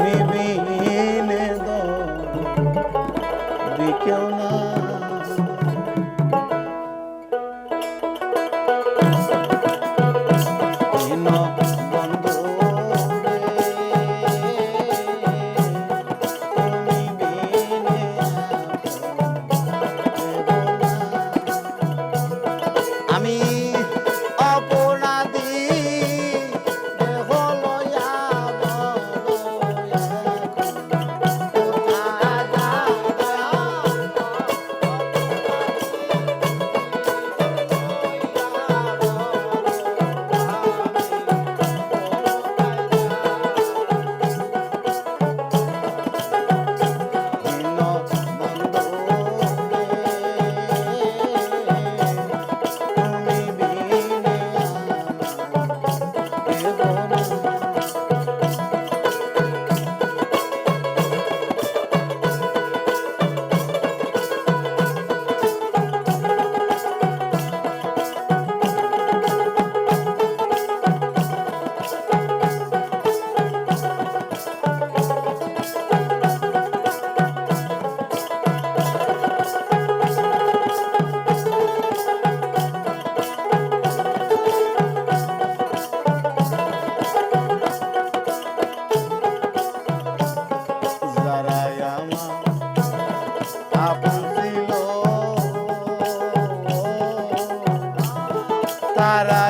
তুমি বিনে দিকেও I.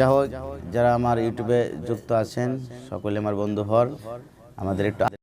যা হোক যারা আমার ইউটিউবে যুক্ত আছেন সকলে আমার বন্ধু হল আমাদের একটু